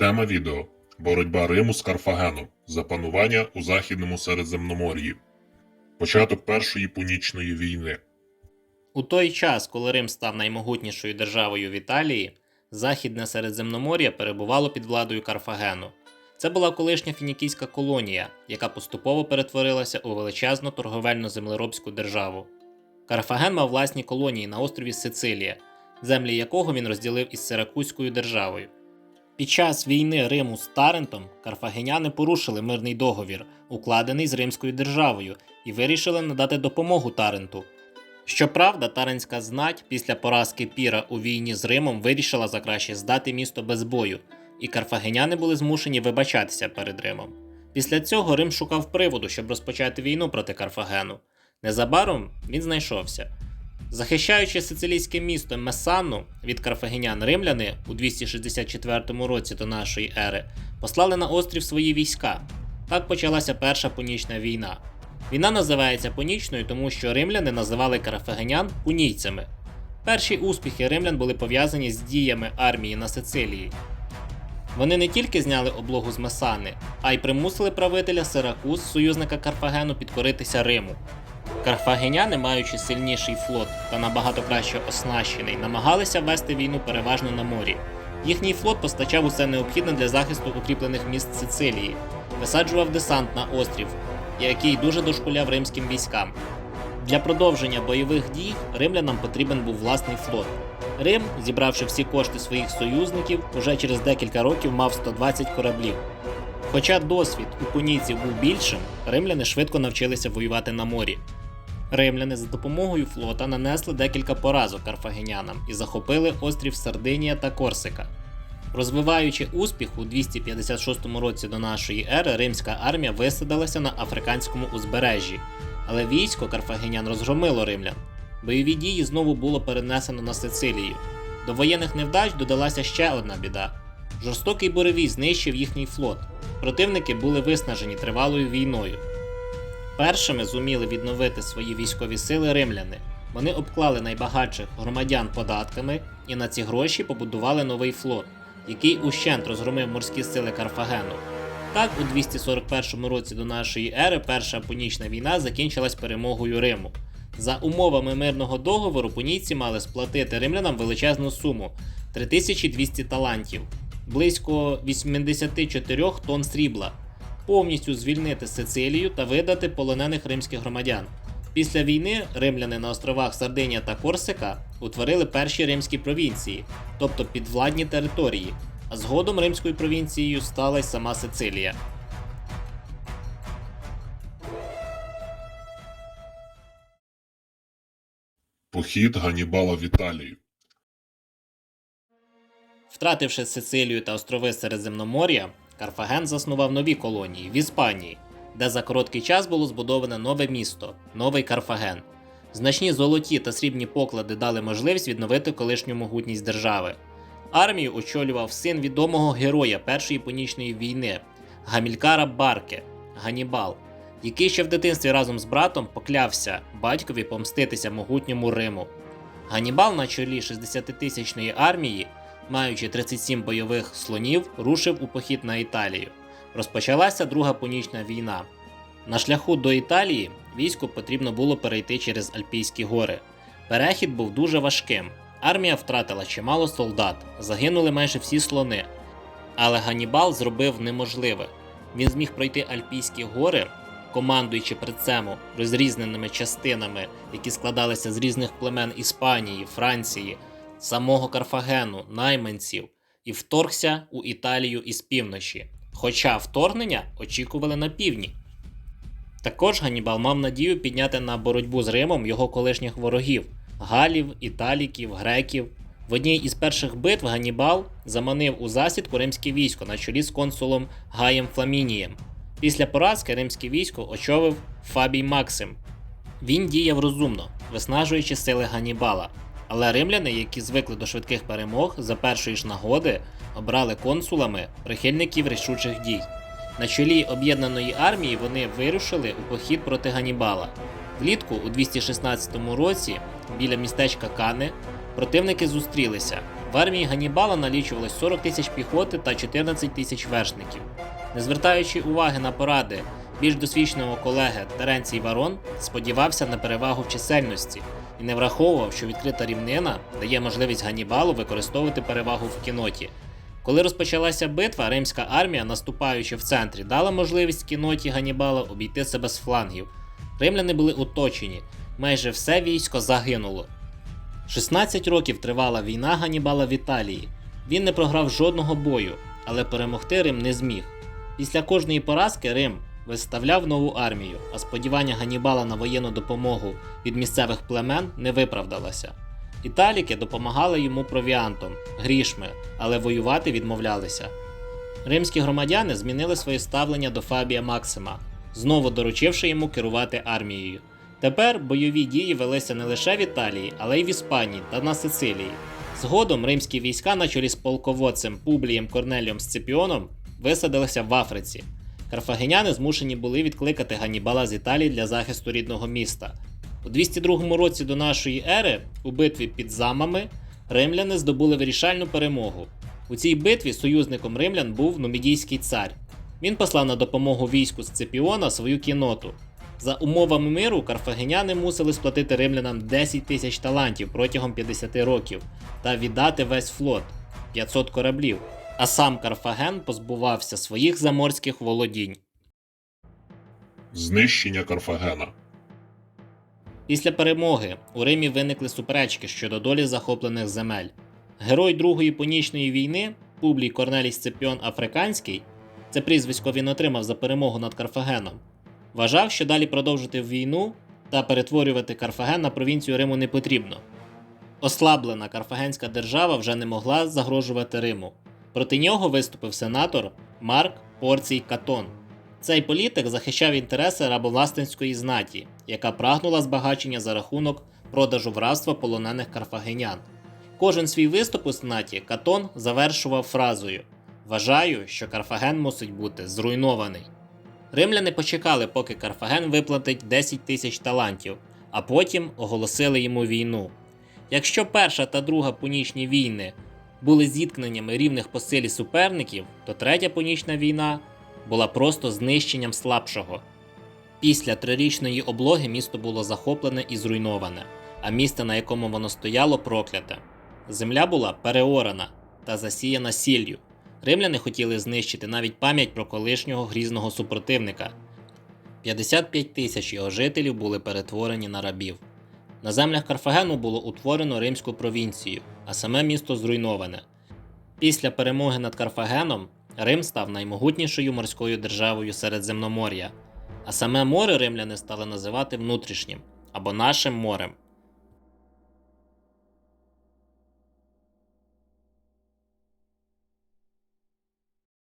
Тема відео Боротьба Риму з Карфагеном за панування у Західному Середземномор'ї. Початок Першої Пунічної війни. У той час, коли Рим став наймогутнішою державою в Італії, Західне Середземномор'я перебувало під владою Карфагену. Це була колишня фінікійська колонія, яка поступово перетворилася у величезну торговельно-землеробську державу. Карфаген мав власні колонії на острові Сицилія, землі якого він розділив із Сиракузькою державою. Під час війни Риму з Тарентом карфагеняни порушили мирний договір, укладений з Римською державою, і вирішили надати допомогу Таренту. Щоправда, Таренська знать після поразки Піра у війні з Римом вирішила за краще здати місто без бою, і карфагеняни були змушені вибачатися перед Римом. Після цього Рим шукав приводу, щоб розпочати війну проти Карфагену. Незабаром він знайшовся. Захищаючи сицилійське місто Месанну від карфагенян римляни у 264 році до нашої ери, послали на острів свої війська. Так почалася Перша Пунічна війна. Війна називається Пунічною, тому що римляни називали карфагенян пунійцями. Перші успіхи римлян були пов'язані з діями армії на Сицилії. Вони не тільки зняли облогу з Месани, а й примусили правителя Сиракуз, союзника Карфагену, підкоритися Риму. Карфагеняни, маючи сильніший флот та набагато краще оснащений, намагалися вести війну переважно на морі. Їхній флот постачав усе необхідне для захисту укріплених міст Сицилії, висаджував десант на острів, який дуже дошкуляв римським військам. Для продовження бойових дій римлянам потрібен був власний флот. Рим, зібравши всі кошти своїх союзників, уже через декілька років мав 120 кораблів. Хоча досвід у пунійців був більшим, римляни швидко навчилися воювати на морі. Римляни за допомогою флота нанесли декілька поразок карфагенянам і захопили острів Сардинія та Корсика. Розвиваючи успіх у 256 році до нашої ери, римська армія висадилася на африканському узбережжі, але військо карфагенян розгромило римлян. Бойові дії знову було перенесено на Сицилію. До воєнних невдач додалася ще одна біда. Жорстокий буревій знищив їхній флот. Противники були виснажені тривалою війною. Першими зуміли відновити свої військові сили римляни. Вони обклали найбагатших громадян податками і на ці гроші побудували новий флот, який ущент розгромив морські сили Карфагену. Так, у 241 році до нашої ери Перша Пунічна війна закінчилась перемогою Риму. За умовами мирного договору пунійці мали сплатити римлянам величезну суму 3200 талантів, близько 84 тонн срібла, повністю звільнити Сицилію та видати полонених римських громадян. Після війни римляни на островах Сардинія та Корсика утворили перші римські провінції, тобто підвладні території, а згодом римською провінцією стала й сама Сицилія. Похід Ганнібала в Італію. Втративши Сицилію та острови Середземномор'я, Карфаген заснував нові колонії в Іспанії, де за короткий час було збудоване нове місто Новий Карфаген. Значні золоті та срібні поклади дали можливість відновити колишню могутність держави. Армію очолював син відомого героя Першої Пунічної війни Гамількара Барке Ганібал, який ще в дитинстві разом з братом поклявся батькові помститися могутньому Риму. Ганібал на чолі 60-тисячної армії маючи 37 бойових слонів, рушив у похід на Італію. Розпочалася Друга Пунічна війна. На шляху до Італії війську потрібно було перейти через Альпійські гори. Перехід був дуже важким. Армія втратила чимало солдат, загинули майже всі слони. Але Ганібал зробив неможливе. Він зміг пройти Альпійські гори, командуючи при цьому розрізненими частинами, які складалися з різних племен Іспанії, Франції, самого Карфагену, найманців, і вторгся у Італію із півночі, хоча вторгнення очікували на півдні. Також Ганнібал мав надію підняти на боротьбу з Римом його колишніх ворогів галів, італіків, греків. В одній із перших битв Ганнібал заманив у засідку римське військо на чолі з консулом Гаєм Фламінієм. Після поразки римське військо очолив Фабій Максим. Він діяв розумно, виснажуючи сили Ганнібала. Але римляни, які звикли до швидких перемог, за першої ж нагоди обрали консулами прихильників рішучих дій. На чолі об'єднаної армії вони вирушили у похід проти Ганібала. Влітку у 216 році біля містечка Кани противники зустрілися. В армії Ганнібала налічувалось 40 тисяч піхоти та 14 тисяч вершників. Не звертаючи уваги на поради більш досвідченого колеги Теренцій Варон, сподівався на перевагу в чисельності і не враховував, що відкрита рівнина дає можливість Ганнібалу використовувати перевагу в кіноті. Коли розпочалася битва, римська армія, наступаючи в центрі, дала можливість кіноті Ганнібала обійти себе з флангів. Римляни були оточені, майже все військо загинуло. 16 років тривала війна Ганнібала в Італії. Він не програв жодного бою, але перемогти Рим не зміг. Після кожної поразки Рим виставляв нову армію, а сподівання Ганнібала на воєнну допомогу від місцевих племен не виправдалося. Італіки допомагали йому провіантом, грішми, але воювати відмовлялися. Римські громадяни змінили своє ставлення до Фабія Максима, знову доручивши йому керувати армією. Тепер бойові дії велися не лише в Італії, але й в Іспанії та на Сицилії. Згодом римські війська на чолі з полководцем Публієм Корнелієм Сципіоном висадилися в Африці. Карфагеняни змушені були відкликати Ганнібала з Італії для захисту рідного міста. У 202 році до нашої ери у битві під замами римляни здобули вирішальну перемогу. У цій битві союзником римлян був Нумідійський цар. Він послав на допомогу війську Сципіона свою кіноту. За умовами миру карфагеняни мусили сплатити римлянам 10 тисяч талантів протягом 50 років та віддати весь флот 500 кораблів. А сам Карфаген позбувався своїх заморських володінь. Знищення Карфагена. Після перемоги у Римі виникли суперечки щодо долі захоплених земель. Герой Другої Понічної війни Публій Корнелій Сципіон Африканський, це прізвисько він отримав за перемогу над Карфагеном, вважав, що далі продовжити війну та перетворювати Карфаген на провінцію Риму не потрібно. Ослаблена карфагенська держава вже не могла загрожувати Риму. Проти нього виступив сенатор Марк Порцій Катон. Цей політик захищав інтереси рабовласницької знаті, яка прагнула збагачення за рахунок продажу в полонених карфагенян. Кожен свій виступ у сенаті Катон завершував фразою Вважаю, що Карфаген мусить бути зруйнований. Римляни почекали, поки Карфаген виплатить 10 тисяч талантів, а потім оголосили йому війну. Якщо перша та друга пунічні війни були зіткненнями рівних по силі суперників, то третя пунічна війна була просто знищенням слабшого. Після трирічної облоги місто було захоплене і зруйноване, а місце, на якому воно стояло, прокляте. Земля була переорана та засіяна сіллю. Римляни хотіли знищити навіть пам'ять про колишнього грізного супротивника. 55 тисяч його жителів були перетворені на рабів. На землях Карфагену було утворено римську провінцію, а саме місто зруйноване. Після перемоги над Карфагеном Рим став наймогутнішою морською державою Середземномор'я, а саме море римляни стали називати внутрішнім або нашим морем.